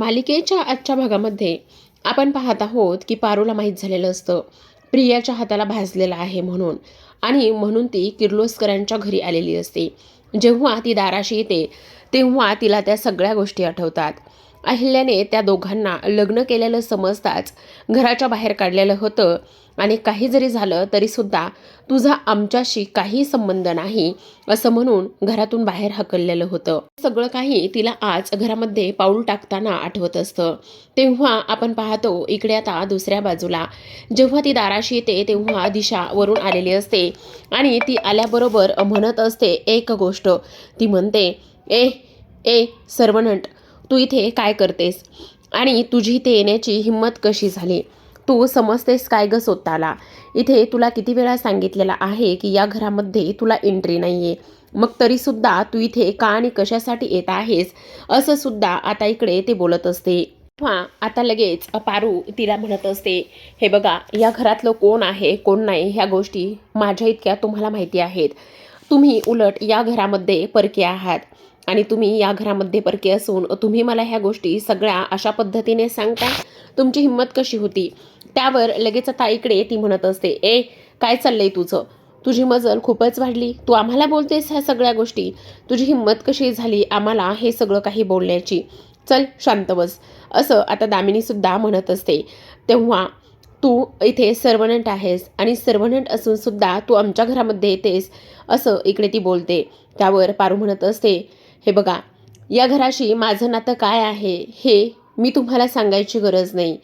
मालिकेच्या आजच्या भागामध्ये आपण पाहत आहोत की पारूला माहीत झालेलं असतं. प्रियाच्या हाताला भाजलेला आहे म्हणून. आणि म्हणून ती किर्लोस्करांच्या घरी आलेली असते. जेव्हा ती दाराशी येते तेव्हा तिला त्या सगळ्या गोष्टी आठवतात. अहिल्याने त्या दोघांना लग्न केलेलं समजताच घराच्या बाहेर काढलेलं होतं. आणि काही जरी झालं तरीसुद्धा तुझा आमच्याशी काही संबंध नाही असं म्हणून घरातून बाहेर हकललेलं होतं. सगळं काही तिला आज घरामध्ये पाऊल टाकताना आठवत असतं. तेव्हा आपण पाहतो इकडे आता दुसऱ्या बाजूला. जेव्हा ती दाराशी येते तेव्हा दिशा वरून आलेली असते. आणि ती आल्याबरोबर म्हणत असते एक गोष्ट. ती म्हणते ए ए सर्वनंट तू इथे काय करतेस? आणि तुझी इथे येण्याची हिंमत कशी झाली? तू समजतेस काय ग स्वतःला? इथे तुला किती वेळा सांगितलेलं आहे की या घरामध्ये तुला एंट्री नाही आहे मग तरीसुद्धा तू इथे का आणि कशासाठी येत आहेस? असं सुद्धा आता इकडे ते बोलत असते. किंवा आता लगेच पारू तिला म्हणत असते हे बघा या घरातलं कोण आहे कोण नाही ह्या गोष्टी माझ्या इतक्या तुम्हाला माहिती आहेत. तुम्ही उलट या घरामध्ये परके आहात. आणि तुम्ही या घरामध्ये परके असून तुम्ही मला ह्या गोष्टी सगळ्या अशा पद्धतीने सांगता. तुमची हिंमत कशी होती? त्यावर लगेच आता इकडे ती म्हणत असते ए काय चाललंय तुझं? तुझी मजल खूपच वाढली. तू आम्हाला बोलतेस ह्या सगळ्या गोष्टी? तुझी हिंमत कशी झाली आम्हाला हे सगळं काही बोलण्याची? चल शांत बस. असं आता दामिनीसुद्धा म्हणत असते. तेव्हा तू इथे सर्वनंट आहेस आणि सर्वनंट असून सुद्धा तू आमच्या घरामध्ये येतेस. असं इकडे ती बोलते. त्यावर पारू म्हणत असते हे बघा या घराशी माझं नातं काय आहे हे मी तुम्हाला सांगायची गरज नाही.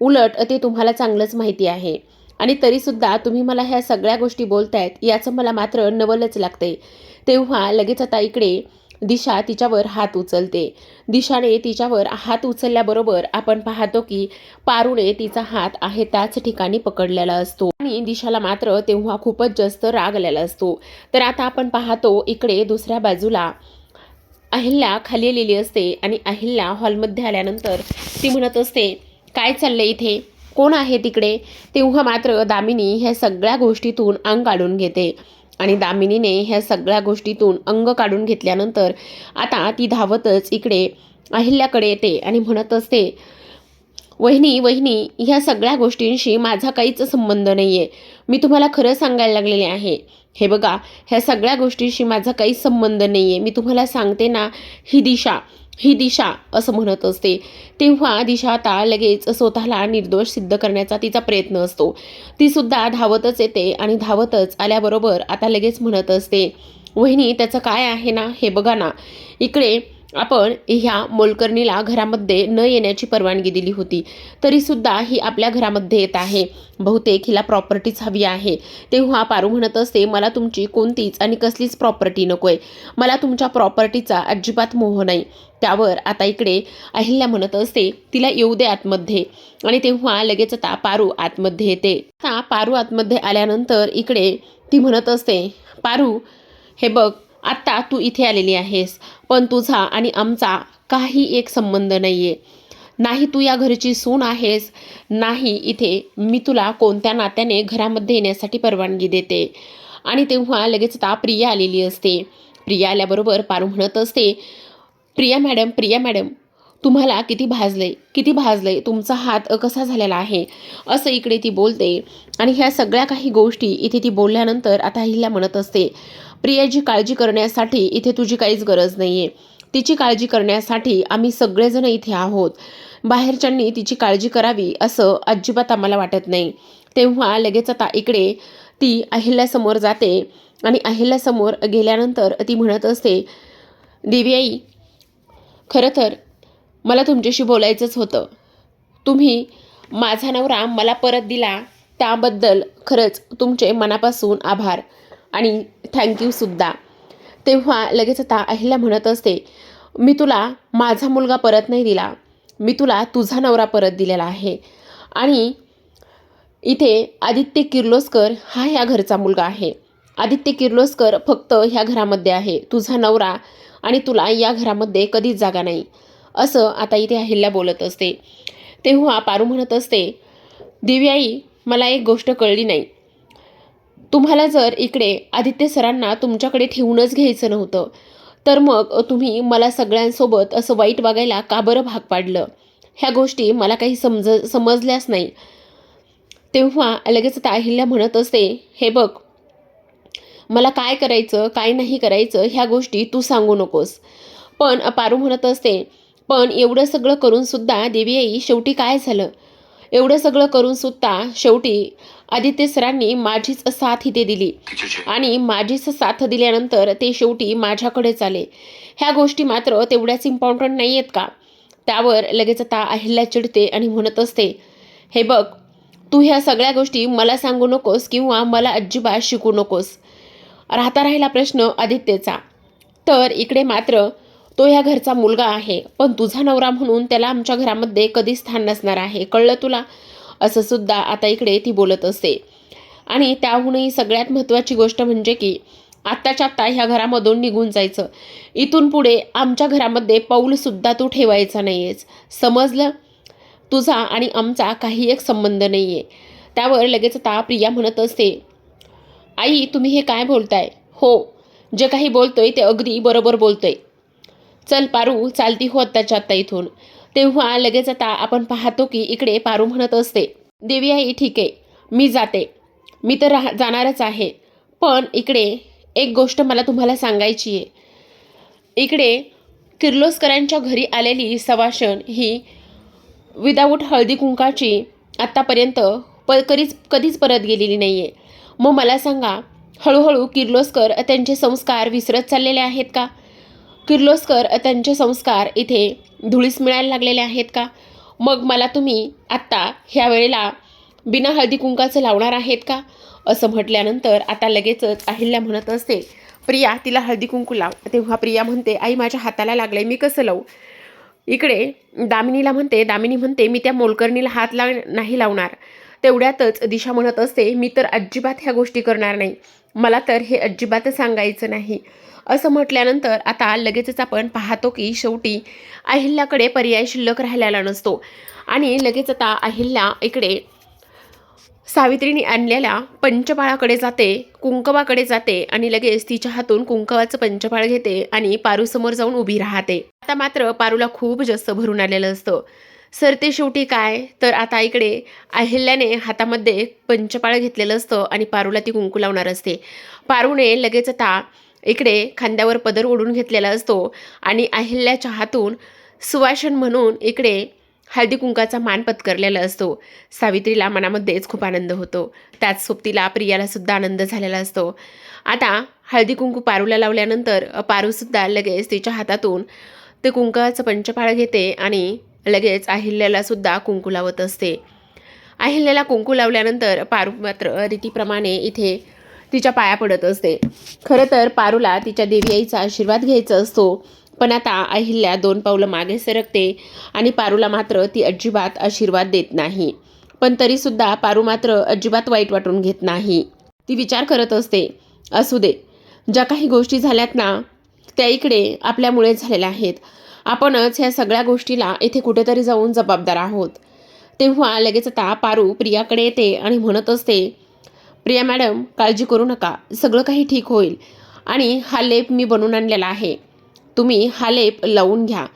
उलट ते तुम्हाला चांगलंच माहिती आहे. आणि तरीसुद्धा तुम्ही मला ह्या सगळ्या गोष्टी बोलतायत याचं मला मात्र नवलच लागते तेव्हा लगेच आता इकडे दिशा तिच्यावर हात उचलते. दिशाने तिच्यावर हात उचलल्याबरोबर आपण पाहतो की पारूने तिचा हात आहे त्याच ठिकाणी पकडलेला असतो. आणि दिशाला मात्र तेव्हा खूपच जास्त राग आलेला असतो. तर आता आपण पाहतो इकडे दुसऱ्या बाजूला अहिल्या खाली आलेली असते आणि अहिल्या हॉलमध्ये आल्यानंतर ती म्हणत असते काय चाललंय इथे? कोण आहे तिकडे? तेव्हा मात्र दामिनी ह्या सगळ्या गोष्टीतून अंग काढून घेते. आणि दामिनीने ह्या सगळ्या गोष्टीतून अंग काढून घेतल्यानंतर आता ती धावतच इकडे अहिल्याकडे येते आणि म्हणत असते वहिनी वहिनी ह्या सगळ्या गोष्टींशी माझा काहीच संबंध नाही आहे मी तुम्हाला खरं सांगायला लागलेले आहे. हे बघा ह्या सगळ्या गोष्टीशी माझा काही संबंध नाही आहे मी तुम्हाला सांगते ना ही दिशा ही दिशा असं म्हणत असते. तेव्हा दिशा आता लगेच स्वतःला निर्दोष सिद्ध करण्याचा तिचा प्रयत्न असतो. ती सुद्धा धावतच येते आणि धावतच आल्याबरोबर आता लगेच म्हणत असते वहिनी त्याचं काय आहे ना? हे बघा ना. इकडे आपण ह्या मोलकर्णीला घरामध्ये न येण्याची परवानगी दिली होती. तरीसुद्धा ही आपल्या घरामध्ये येत आहे. बहुतेक हिला प्रॉपर्टीच हवी आहे. तेव्हा पारू म्हणत असते मला तुमची कोणतीच आणि कसलीच प्रॉपर्टी नको आहे मला तुमच्या प्रॉपर्टीचा अजिबात मोह नाही. त्यावर आता इकडे अहिल्या म्हणत असते तिला येऊ दे आतमध्ये. आणि तेव्हा लगेच आता पारू आतमध्ये येते. आता पारू आतमध्ये आल्यानंतर इकडे ती म्हणत असते पारू हे बघ आत्ता तू इथे आलेली आहेस पण तुझा आणि आमचा काही एक संबंध नाही आहे नाही तू या घरची सून आहेस नाही इथे मी तुला कोणत्या नात्याने घरामध्ये येण्यासाठी परवानगी देते. आणि तेव्हा लगेच आता प्रिया आलेली असते. प्रिया आल्याबरोबर पारू म्हणत असते प्रिया मॅडम प्रिया मॅडम तुम्हाला किती भाजलंय किती भाजलंय तुमचा हात कसा झालेला आहे? असं इकडे ती बोलते. आणि ह्या सगळ्या काही गोष्टी इथे ती बोलल्यानंतर आता हिला म्हणत असते प्रियाची काळजी करण्यासाठी इथे तुझी काहीच गरज नाही आहे तिची काळजी करण्यासाठी आम्ही सगळेजण इथे आहोत. बाहेरच्यांनी तिची काळजी करावी असं अजिबात आम्हाला वाटत नाही. तेव्हा लगेच आता इकडे ती अहिल्यासमोर जाते आणि अहिल्यासमोर गेल्यानंतर ती म्हणत असते देवी खरं तर मला तुमच्याशी बोलायचंच होतं. तुम्ही माझा नवरा मला परत दिला त्याबद्दल खरंच तुमचे मनापासून आभार आणि थँक्यूसुद्धा तेव्हा लगेच आता अहिल्या म्हणत असते मी तुला माझा मुलगा परत नाही दिला. मी तुला तुझा नवरा परत दिलेला आहे. आणि इथे आदित्य किर्लोस्कर हा ह्या घरचा मुलगा आहे. आदित्य किर्लोस्कर फक्त ह्या घरामध्ये आहे. तुझा नवरा आणि तुला या घरामध्ये कधीच जागा नाही. असं आता इथे अहिल्या बोलत असते. तेव्हा पारू म्हणत असते दिव्याई मला एक गोष्ट कळली नाही. तुम्हाला जर इकडे आदित्य सरांना तुमच्याकडे ठेवूनच घ्यायचं नव्हतं तर मग तुम्ही मला सगळ्यांसोबत असं वाईट वागायला का बरं भाग पाडलं? ह्या गोष्टी मला काही समज समजल्याच नाही. तेव्हा लगेच आता अहिल्या म्हणत असते हे बघ मला काय करायचं काय नाही करायचं ह्या गोष्टी तू सांगू नकोस. पण पारू म्हणत असते पण एवढं सगळं करून सुद्धा देवी आई शेवटी काय झालं? एवढं सगळं करून सुद्धा शेवटी आदित्य सरांनी माझीच साथ इथे दिली. आणि माझीच साथ दिल्यानंतर ते शेवटी माझ्याकडेच आले ह्या गोष्टी मात्र तेवढ्याच इम्पॉर्टंट नाही आहेत का? त्यावर लगेच आता अहिल्या चिडते आणि म्हणत असते हे बघ तू ह्या सगळ्या गोष्टी मला सांगू नकोस किंवा मला अजिबात शिकू नकोस. राहता राहिला प्रश्न आदित्यचा. तर इकडे मात्र तो ह्या घरचा मुलगा आहे पण तुझा नवरा म्हणून त्याला आमच्या घरामध्ये कधीच स्थान नसणार आहे. कळलं तुला? असं सुद्धा आता इकडे ती बोलत असते. आणि त्याहूनही सगळ्यात महत्त्वाची गोष्ट म्हणजे की आत्ताच्या आत्ता ह्या घरामधून निघून जायचं. इथून पुढे आमच्या घरामध्ये पाऊलसुद्धा तू ठेवायचा नाही आहेस समजलं? तुझा आणि आमचा काही एक संबंध नाही आहे त्यावर लगेच आता प्रिया म्हणत असते आई तुम्ही हे काय बोलताय? हो जे काही बोलतोय ते अगदी बरोबर बोलतोय. चल पारू चालती हो आत्ताच्या आत्ता इथून. तेव्हा लगेच आता आपण पाहतो की इकडे पारू म्हणत असते. देवी आई ठीक आहे. मी जाते. मी तर राह जाणारच आहे. पण इकडे एक गोष्ट मला तुम्हाला सांगायची आहे. इकडे किर्लोस्करांच्या घरी आलेली सवाशण ही विदाऊट हळदी कुंकाची आत्तापर्यंत प कधीच कधीच परत गेलेली नाही आहे मग मला सांगा हळूहळू किर्लोस्कर त्यांचे संस्कार विसरत चाललेले आहेत का? किर्लोस्कर त्यांचे संस्कार इथे धुळीस मिळायला लागलेले आहेत का? मग मला तुम्ही आत्ता ह्या वेळेला बिना हळदी कुंकाचं लावणार आहेत का? असं म्हटल्यानंतर आता लगेचच अहिल्या म्हणत असते प्रिया तिला हळदी कुंकू लाव. तेव्हा प्रिया म्हणते आई माझ्या हाताला लागले मी कसं लावू? इकडे दामिनीला म्हणते दामिनी म्हणते मी त्या मोलकर्णीला हात लाव नाही लावणार. तेवढ्यातच दिशा म्हणत असते मी तर अजिबात ह्या गोष्टी करणार नाही. मला तर हे अजिबात सांगायचं नाही. असं म्हटल्यानंतर आता लगेचच आपण पाहतो की शेवटी अहिल्याकडे पर्याय शिल्लक राहिलेला नसतो. आणि लगेच आता अहिल्या इकडे सावित्रीने आणलेल्या पंचपाळाकडे जाते कुंकवाकडे जाते आणि लगेच तिच्या हातून कुंकवाचं पंचपाळ घेते आणि पारूसमोर जाऊन उभी राहते. आता मात्र पारूला खूप जास्त भरून आलेलं असतं. सर ते शेवटी काय? तर आता इकडे अहिल्याने हातामध्ये पंचपाळ घेतलेलं असतं आणि पारूला ती कुंकू लावणार असते. पारूने लगेच आता इकडे खांद्यावर पदर ओढून घेतलेला असतो आणि अहिल्याच्या हातून सुवासन म्हणून इकडे हळदी कुंकाचा मान पत्करलेला असतो. सावित्रीला मनामध्येच खूप आनंद होतो. त्याच सोबतीला प्रियाला सुद्धा आनंद झालेला असतो. आता हळदी कुंकू पारूला लावल्यानंतर पारूसुद्धा लगेच तिच्या हातातून ते कुंकाचं पंचपाळ घेते आणि लगेच अहिल्याला सुद्धा कुंकू लावत असते. अहिल्याला कुंकू लावल्यानंतर पारू मात्र रीतीप्रमाणे इथे तिच्या पाया पडत असते. खरं तर पारूला तिच्या देवी आईचा आशीर्वाद घ्यायचा असतो. पण आता अहिल्या दोन पावलं मागे सरकते आणि पारूला मात्र ती अजिबात आशीर्वाद देत नाही. पण तरीसुद्धा पारू मात्र अजिबात वाईट वाटून घेत नाही. ती विचार करत असते असू दे. ज्या काही गोष्टी झाल्यात ना त्या इकडे आपल्यामुळे झालेल्या आहेत. आपणच ह्या सगळ्या गोष्टीला इथे कुठेतरी जाऊन जबाबदार आहोत. तेव्हा लगेच आता पारू प्रियाकडे येते आणि म्हणत असते प्रिया मॅडम काळजी करू नका. सगळं काही ठीक होईल. आणि हा लेप मी बनवून आणलेला आहे. तुम्ही हा लेप लावून घ्या.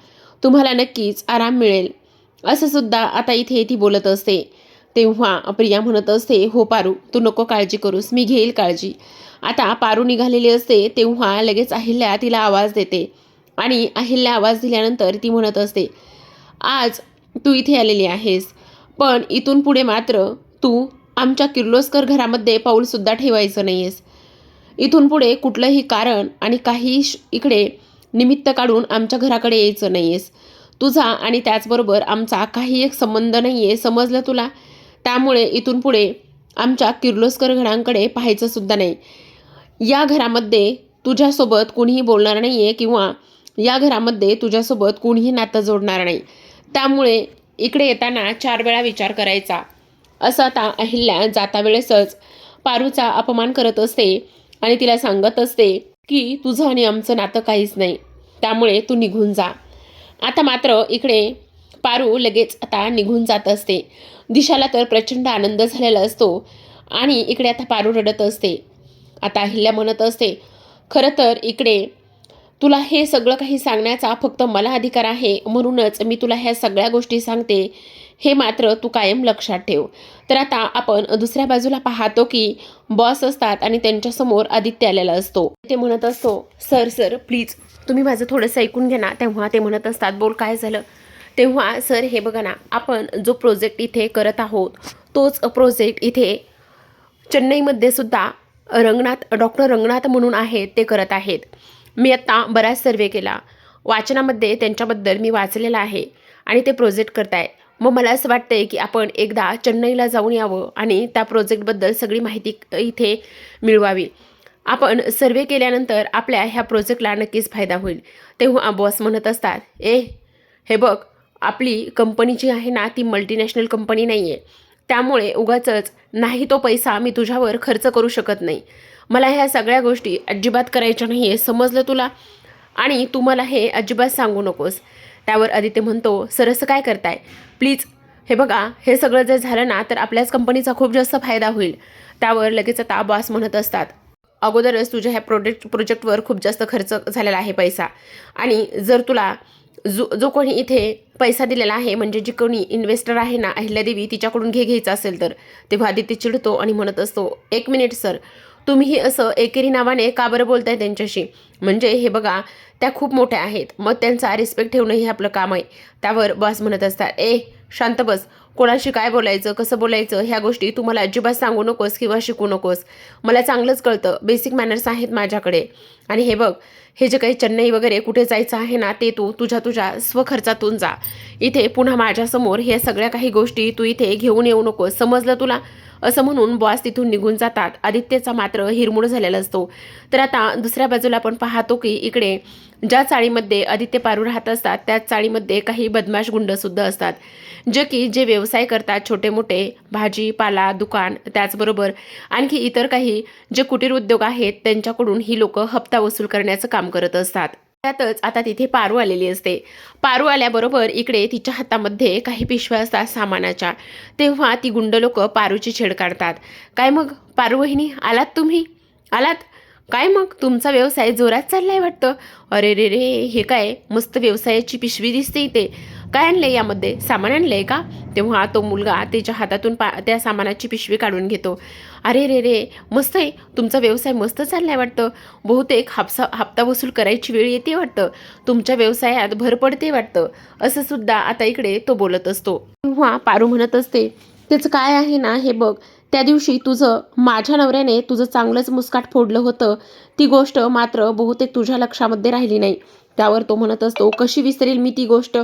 तुम्हाला नक्कीच आराम मिळेल. असं सुद्धा आता इथे ती बोलत असते. तेव्हा प्रिया म्हणत असते हो पारू तू नको काळजी करूस मी घेईल काळजी. आता पारू निघालेली असते तेव्हा लगेच अहिल्या तिला आवाज देते. आणि अहिल्या आवाज दिल्यानंतर ती म्हणत असते आज तू इथे आलेली आहेस पण इथून पुढे मात्र तू आमच्या किर्लोस्कर घरामध्ये पाऊलसुद्धा ठेवायचं नाही आहेस इथून पुढे कुठलंही कारण आणि काही श- इकडे निमित्त काढून आमच्या घराकडे यायचं नाही आहेस तुझा आणि त्याचबरोबर आमचा काही एक संबंध नाही आहे समजलं तुला? त्यामुळे इथून पुढे आमच्या किर्लोस्कर घरांकडे पाहायचंसुद्धा नाही. या घरामध्ये तुझ्यासोबत कोणीही बोलणार नाही आहे किंवा या घरामध्ये तुझ्यासोबत कुणीही नातं जोडणार नाही. त्यामुळे इकडे येताना चार वेळा विचार करायचा. असं आता अहिल्या जाता वेळेसच पारूचा अपमान करत असते आणि तिला सांगत असते की तुझं आणि आमचं नातं काहीच नाही. त्यामुळे तू निघून जा. आता मात्र इकडे पारू लगेच आता निघून जात असते. दिशाला तर प्रचंड आनंद झालेला असतो आणि इकडे आता पारू रडत असते. आता अहिल्या म्हणत असते खरं तर इकडे तुला हे सगळं काही सांगण्याचा फक्त मला अधिकार आहे. म्हणूनच मी तुला ह्या सगळ्या गोष्टी सांगते. हे मात्र तू कायम लक्षात ठेव. तर आता आपण दुसऱ्या बाजूला पाहतो की बॉस असतात आणि त्यांच्यासमोर आदित्य आलेला असतो. ते म्हणत असतो सर सर प्लीज तुम्ही माझं थोडंसं ऐकून घ्या ना. तेव्हा ते म्हणत असतात बोल काय झालं? तेव्हा सर हे बघा ना आपण जो प्रोजेक्ट इथे करत आहोत तोच प्रोजेक्ट इथे चेन्नईमध्ये सुद्धा रंगनाथ डॉक्टर रंगनाथ म्हणून आहेत ते करत आहेत. मी आत्ता बराच सर्वे केला. वाचनामध्ये त्यांच्याबद्दल मी वाचलेलं आहे आणि ते प्रोजेक्ट करताय मग मला असं वाटतंय की आपण एकदा चेन्नईला जाऊन यावं आणि त्या प्रोजेक्टबद्दल सगळी माहिती इथे मिळवावी. आपण सर्वे केल्यानंतर आपल्या ह्या प्रोजेक्टला नक्कीच फायदा होईल. तेव्हा बॉस म्हणत असतात ए हे बघ आपली कंपनी जी आहे ना ती मल्टीनॅशनल कंपनी नाही आहे त्यामुळे उगाचच नाही तो पैसा मी तुझ्यावर खर्च करू शकत नाही. मला ह्या सगळ्या गोष्टी अजिबात करायच्या नाही आहे समजलं तुला? आणि तू मला हे अजिबात सांगू नकोस. त्यावर आदित्य म्हणतो सर असं काय करताय? प्लीज हे बघा हे सगळं जर झालं ना तर आपल्याच कंपनीचा खूप जास्त फायदा होईल. त्यावर लगेच आता बॉस म्हणत असतात अगोदरच तुझ्या ह्या प्रोजेक्ट प्रोजेक्टवर खूप जास्त खर्च झालेला आहे पैसा. आणि जर तुला जो जो कोणी इथे पैसा दिलेला आहे म्हणजे जी कोणी इन्व्हेस्टर आहे ना अहिल्यादेवी तिच्याकडून घे घ्यायचं असेल तर. तेव्हा आदित्य चिडतो आणि म्हणत असतो एक मिनिट सर तुम्ही असं एकेरी नावाने का बरं बोलताय त्यांच्याशी? म्हणजे हे बघा त्या खूप मोठ्या आहेत. मग त्यांचा रिस्पेक्ट ठेवणं हे आपलं काम आहे. त्यावर बॉस म्हणत असतात ए शांत बस. कोणाशी काय बोलायचं कसं बोलायचं ह्या गोष्टी तुम्हाला अजिबात सांगू नकोस किंवा शिकू नकोस. मला चांगलंच कळतं. बेसिक मॅनर्स आहेत माझ्याकडे. आणि हे बघ हे जे काही चेन्नई वगैरे कुठे जायचं आहे ना ते तू तुझ्या तुझ्या स्वखर्चातून जा. इथे पुन्हा माझ्यासमोर ह्या सगळ्या काही गोष्टी तू इथे घेऊन येऊ नकोस. समजलं तुला? असं म्हणून बॉस तिथून निघून जातात. आदित्यचा मात्र हिरमूड झालेला असतो. तर आता दुसऱ्या बाजूला आपण पाहतो की इकडे ज्या चाळीमध्ये आदित्य पारू राहत असतात त्याच चाळीमध्ये काही बदमाश गुंडसुद्धा असतात. जे की जे व्यवसाय करतात छोटे मोठे भाजीपाला दुकान त्याचबरोबर आणखी इतर काही जे कुटीर उद्योग आहेत त्यांच्याकडून ही लोक हप्ता वसूल करण्याचं काम करत असतात. त्यातच आता तिथे पारू आलेली असते. पारू आल्याबरोबर इकडे तिच्या हातामध्ये काही पिशव्या असतात सामानाच्या. तेव्हा ती गुंड लोक पारूची छेड काढतात. काय मग? पारू वहिनी आलात तुम्ही? आलात? काय मग? तुमचा व्यवसाय जोरात चाललाय वाटतं. अरे रे रे हे काय? मस्त व्यवसायाची पिशवी दिसते इथे. काय आणलंय यामध्ये? सामान आणलंय का? तेव्हा तो मुलगा त्याच्या हातातून पा त्या सामानाची पिशवी काढून घेतो. अरे रे रे मस्त आहे. तुमचा व्यवसाय मस्त चाललाय वाटतं. बहुतेक हापसा हप्ता वसूल करायची वेळ येते वाटतं. तुमच्या व्यवसायात भर पडते वाटतं. असं सुद्धा आता इकडे तो बोलत असतो. तेव्हा पारू म्हणत असते त्याचं काय आहे ना? हे बघ. त्या दिवशी तुझं माझ्या नवऱ्याने तुझं चांगलंच मुस्काट फोडलं होतं. ती गोष्ट मात्र बहुतेक तुझ्या लक्षामध्ये राहिली नाही. त्यावर तो म्हणत असतो कशी विसरेल मी ती गोष्ट?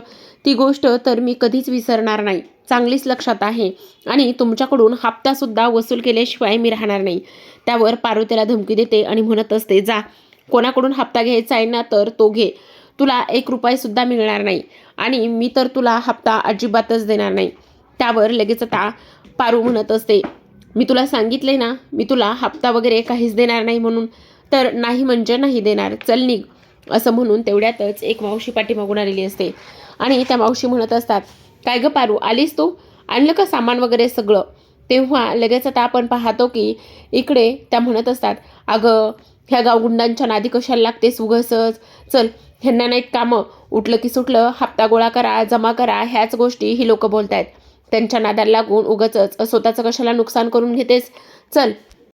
ती गोष्ट तर मी कधीच विसरणार नाही. चांगलीच लक्षात आहे आणि तुमच्याकडून हप्तासुद्धा वसूल केल्याशिवाय मी राहणार नाही. त्यावर पारू त्याला धमकी देते आणि म्हणत असते जा कोणाकडून हप्ता घ्यायचा आहे ना तर तो घे. तुला एक रुपयासुद्धा मिळणार नाही आणि मी तर तुला हप्ता अजिबातच देणार नाही. त्यावर लगेच आता पारू म्हणत असते मी तुला सांगितले ना मी तुला हप्ता वगैरे काहीच देणार नाही म्हणून. तर नाही म्हणजे नाही देणार चल निघ असं म्हणून तेवढ्यातच एक मावशी पाठीमागून आलेली असते. आणि त्या मावशी म्हणत असतात काय ग पारू आलीस तू? आणलं का सामान वगैरे सगळं? तेव्हा लगेच आता आपण पाहतो की इकडे त्या म्हणत असतात अगं ह्या गावगुंडांच्या नादी कशाला लागतेस उगसच? चल ह्यांना नाहीत कामं. उठलं की सुटलं हप्ता गोळा करा जमा करा ह्याच गोष्टी ही लोकं बोलत आहेत त्यांच्या नादाला लागून उगच स्वतःचं कशाला नुकसान करून घेतेस? चल.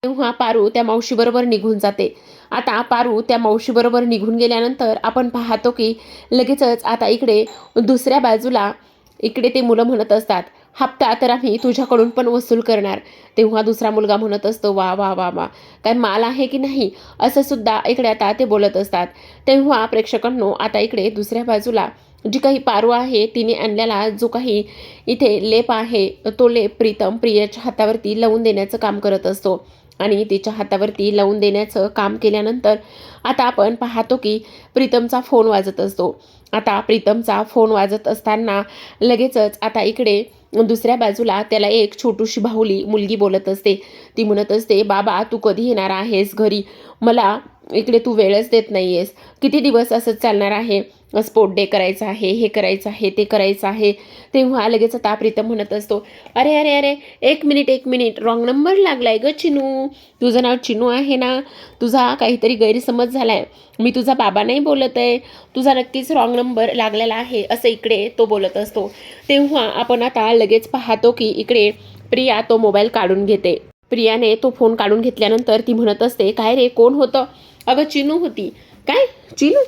तेव्हा पारू त्या मावशीबरोबर निघून जाते. आता पारू त्या मावशीबरोबर निघून गेल्यानंतर आपण पाहतो की लगेचच आता इकडे दुसऱ्या बाजूला इकडे ते मुलं म्हणत असतात हप्ता तर आम्ही तुझ्याकडून पण वसूल करणार. तेव्हा दुसरा मुलगा म्हणत असतो वा वा वा वा काय माल आहे की नाही? असं सुद्धा इकडे आता ते बोलत असतात. तेव्हा प्रेक्षकांनो आता इकडे दुसऱ्या बाजूला जी काही पारू आहे तिने आणलेला जो काही इथे लेप आहे तो लेप प्रीतम प्रियाच्या हातावरती लावून देण्याचं काम करत असतो. आणि तिच्या हातावरती लावून देण्याचं काम केल्यानंतर आता आपण पाहतो की प्रीतमचा फोन वाजत असतो. आता प्रीतमचा फोन वाजत असताना लगेचच आता इकडे दुसऱ्या बाजूला त्याला एक छोटूशी बाहुली मुलगी बोलत असते. ती म्हणत असते बाबा तू कधी येणार आहेस घरी? मला इकडे तू वेळच देत नाही आहेस किती दिवस असंच चालणार आहे? स्पोर्ट डे करायचा आहे हे करायचं आहे ते करायचं आहे. तेव्हा लगेच आता प्रीतम म्हणत असतो अरे अरे अरे एक मिनिट एक मिनिट रॉंग नंबर लागलाय ग चिनू. तुझं नाव चिनू आहे ना? तुझा काहीतरी गैरसमज झाला आहे मी तुझा बाबा नाही बोलत आहे. तुझा नक्कीच रॉंग नंबर लागलेला आहे असं इकडे तो बोलत असतो. तेव्हा आपण आता लगेच पाहतो की इकडे प्रिया तो मोबाईल काढून घेते. प्रियाने तो फोन काढून घेतल्यानंतर ती म्हणत असते काय रे कोण होतं? अगं चिनू होती. काय? चिनू?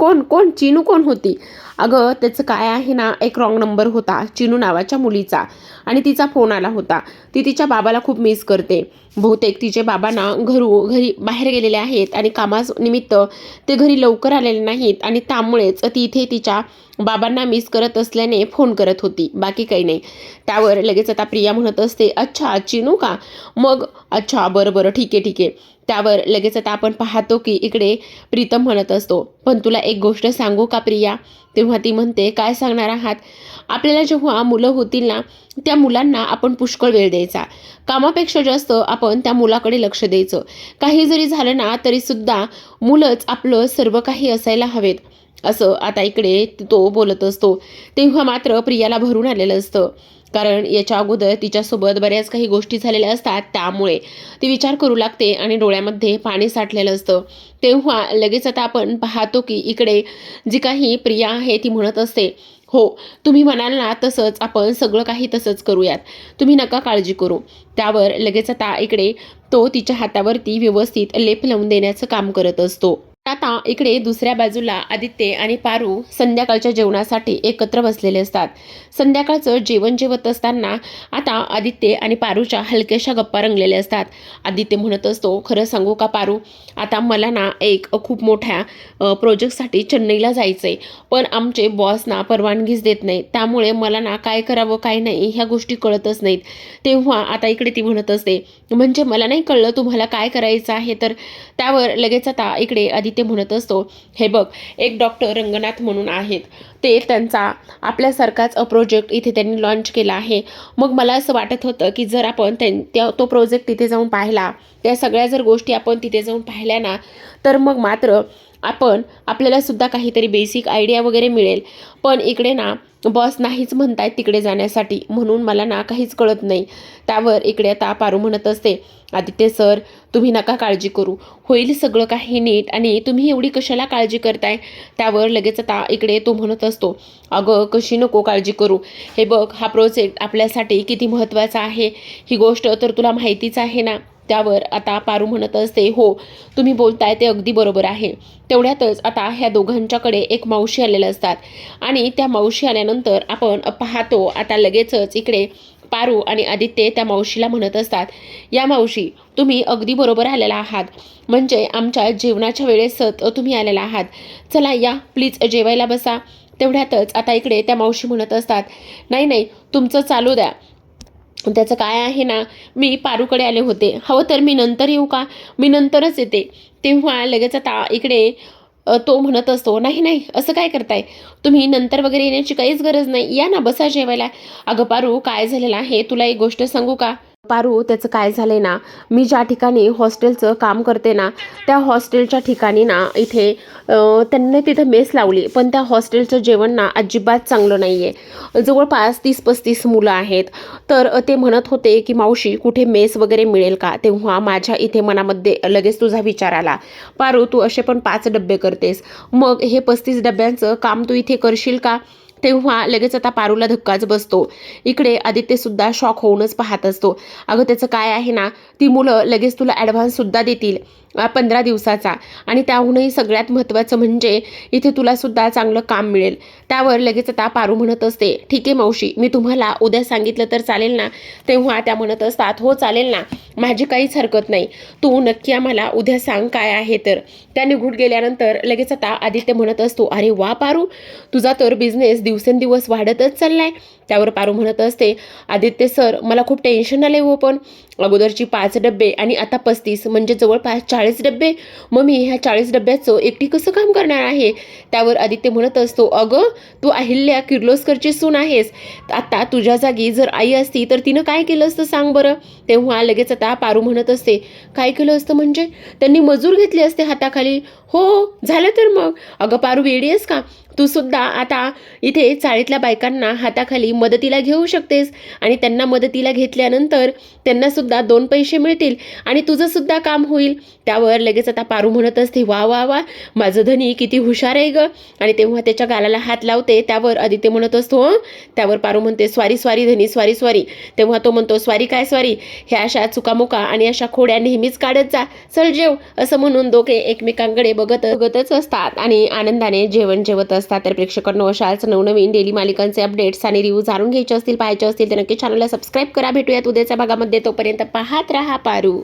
कोण कोण? चिनू कोण होती? अगं त्याचं काय आहे ना एक रॉंग नंबर होता चिनू नावाच्या मुलीचा. आणि तिचा फोन आला होता. ती तिच्या बाबाला खूप मिस करते. बहुतेक तिचे बाबा ना घरू घरी बाहेर गेलेले आहेत आणि कामानिमित्त ते घरी लवकर आलेले नाहीत आणि त्यामुळेच ती इथे तिच्या बाबांना मिस करत असल्याने फोन करत होती. बाकी काही नाही. त्यावर लगेच आता प्रिया म्हणत असते अच्छा चिनू का? मग अच्छा बरं बरं ठीक आहे ठीक आहे. त्यावर लगेच आता आपण पाहतो की इकडे प्रीतम म्हणत असतो पण तुला एक गोष्ट सांगू का प्रिया? तेव्हा ती म्हणते काय सांगणार आहात? आपल्याला जेव्हा मुलं होतील ना त्या मुलांना आपण पुष्कळ वेळ द्यायचा. कामापेक्षा जास्त आपण त्या मुलाकडे लक्ष द्यायचं. काही जरी झालं ना तरीसुद्धा मुलंच आपलं सर्व काही असायला हवेत. असं आता इकडे तो बोलत असतो. तेव्हा मात्र प्रियाला भरून आलेलं असतं. कारण याच्या अगोदर तिच्यासोबत बऱ्याच काही गोष्टी झालेल्या असतात त्यामुळे ती विचार करू लागते आणि डोळ्यामध्ये पाणी साठलेलं असतं. तेव्हा लगेच आता आपण पाहतो की इकडे जी काही प्रिया आहे ती म्हणत असते हो तुम्ही म्हणाल ना तसंच आपण सगळं काही तसंच करूयात. तुम्ही नका काळजी करू. त्यावर लगेच आता इकडे तो तिच्या हातावरती व्यवस्थित लेप लावून देण्याचं काम करत असतो. आता इकडे दुसऱ्या बाजूला आदित्य आणि पारू संध्याकाळच्या जेवणासाठी एकत्र बसलेले असतात. संध्याकाळचं जेवण जेवत असताना आता आदित्य आणि पारूच्या हलक्याशा गप्पा रंगलेल्या असतात. आदित्य म्हणत असतो खरं सांगू का पारू आता मला ना एक खूप मोठ्या प्रोजेक्टसाठी चेन्नईला जायचं आहे पण आमचे बॉस ना परवानगीच देत नाही त्यामुळे मला ना काय करावं काय नाही ह्या गोष्टी कळतच नाहीत. तेव्हा आता इकडे ती म्हणत असते म्हणजे मला नाही कळलं तुम्हाला काय करायचं आहे? तर त्यावर लगेच आता इकडे आदित्य ते म्हणत असतो हे बघ एक डॉक्टर रंगनाथ म्हणून आहेत. ते त्यांचा आपल्यासारखाच प्रोजेक्ट इथे त्यांनी लॉन्च केला आहे. मग मला असं वाटत होतं की जर आपण त्यां त्या तो प्रोजेक्ट तिथे जाऊन पाहिला त्या सगळ्या जर गोष्टी आपण तिथे जाऊन पाहिल्या ना तर मग मात्र आपण आपल्यालासुद्धा काहीतरी बेसिक आयडिया वगैरे मिळेल. पण इकडे ना बॉस नाहीच म्हणतायत तिकडे जाण्यासाठी. म्हणून मला ना काहीच कळत नाही. त्यावर इकडे आता पारू म्हणत असते आदित्य सर तुम्ही नका काळजी करू. होईल सगळं काही नीट आणि तुम्ही एवढी कशाला काळजी करताय? त्यावर लगेच आता इकडे तो म्हणत असतो अगं कशी नको काळजी करू. हे बघ हा प्रोजेक्ट आपल्यासाठी किती महत्त्वाचा आहे. ही गोष्ट तर तुला माहितीच आहे ना. त्यावर आता पारू म्हणत असते हो तुम्ही बोलताय ते अगदी बरोबर आहे. तेवढ्यातच आता ह्या दोघांच्याकडे एक मावशी आलेल्या असतात आणि त्या मावशी आल्यानंतर आपण पाहतो आता लगेचच इकडे पारू आणि आदित्य त्या मावशीला म्हणत असतात या मावशी तुम्ही अगदी बरोबर आलेला आहात. म्हणजे आमच्या जेवणाच्या वेळेस तुम्ही आलेला आहात. चला या प्लीज जेवायला बसा. तेवढ्यातच आता इकडे त्या मावशी म्हणत असतात नाही नाही तुमचं चालू द्या. त्याचं काय आहे ना मी पारूकडे आले होते. हवं तर मी नंतर येऊ का? मी नंतरच येते. तेव्हा लगेच आता इकडे तो म्हणत असतो नाही नाही असं काय करताय? तुम्ही नंतर वगैरे येण्याची काहीच गरज नाही. या ना बसा जेवायला. अगं पारू काय झालेलं आहे? तुला एक गोष्ट सांगू का? पारू त्याचं काय झालंय ना? मी ज्या ठिकाणी हॉस्टेलचं काम करते ना त्या हॉस्टेलच्या ठिकाणी ना इथे त्यांनी तिथं मेस लावली पण त्या हॉस्टेलचं जेवण ना अजिबात चांगलं नाही आहे जवळपास तीस पस्तीस मुलं आहेत. तर ते म्हणत होते की मावशी कुठे मेस वगैरे मिळेल का? तेव्हा माझ्या इथे मनामध्ये लगेच तुझा विचार आला. पारू तू असे पण पाच डब्बे करतेस. मग हे पस्तीस डब्यांचं काम तू इथे करशील का? तेव्हा लगेच आता पारूला धक्काच बसतो. इकडे आदित्यसुद्धा शॉक होऊनच पाहत असतो. अगं त्याचं काय आहे ना? ती मुलं लगेच तुला ॲडव्हान्ससुद्धा देतील. पंधरा दिवसाचा. आणि त्याहूनही सगळ्यात महत्त्वाचं म्हणजे इथे तुलासुद्धा चांगलं काम मिळेल. त्यावर लगेच आता पारू म्हणत असते. ठीक आहे मावशी मी तुम्हाला उद्या सांगितलं तर चालेल ना? तेव्हा त्या म्हणत असतात हो चालेल ना? माझी काहीच हरकत नाही. तू नक्की आम्हाला उद्या सांग काय आहे तर. त्या निघून गेल्यानंतर लगेच आता आदित्य म्हणत असतो अरे वा पारू! तुझा तर बिझनेस दिवसेंदिवस वाढतच चाललाय. त्यावर पारू म्हणत असते. आदित्य सर मला खूप टेन्शन आले हो पण. अगोदरची पाच डबे आणि आता पस्तीस म्हणजे जवळपास चाळीस डबे मग मी ह्या चाळीस डब्याचं एकटी कसं काम करणार आहे? त्यावर आदित्य म्हणत असतो अगं तू अहिल्या किर्लोस्करची सून आहेस. आता तुझ्या जागी जर आई असती तर तिनं काय केलं असतं सांग बरं. तेव्हा लगेच आता पारू म्हणत असते काय केलं असतं म्हणजे? त्यांनी मजूर घेतली असते हाताखाली. हो झालं तर मग. अगं पारू वेडी आहेस का? तू सुद्धा आता इथे चाळीतल्या बायकांना हाताखाली मदतीला घेऊ शकतेस. आणि त्यांना मदतीला घेतल्यानंतर त्यांना सुद्धा दोन पैसे मिळतील आणि तुझं सुद्धा काम होईल. त्यावर लगेच आता पारू म्हणत असते वा वा वा माझं धनी किती हुशार आहे ग. आणि तेव्हा त्याच्या गालाला हात लावते. त्यावर आदित्य म्हणत असतो त्यावर पारू म्हणते स्वारी स्वारी धनी स्वारी स्वारी. तेव्हा तो म्हणतो स्वारी काय स्वारी? ह्या अशा चुकामुका आणि अशा खोड्या नेहमीच काढत जा. चल जेव. असं म्हणून दोघे एकमेकांकडे बघत बघतच असतात आणि आनंदाने जेवण जेवत असतात तर प्रेक्षकांनो अशाच नवनवीन डेली मालिकांचे अपडेट्स आणि रिव्ह्यू जाणून घ्यायचे असतील पाहायचे असतील तर नक्की चॅनलला सबस्क्राईब करा. भेटूयात उद्याच्या भागामध्ये. तोपर्यंत पाहत राहा पारू.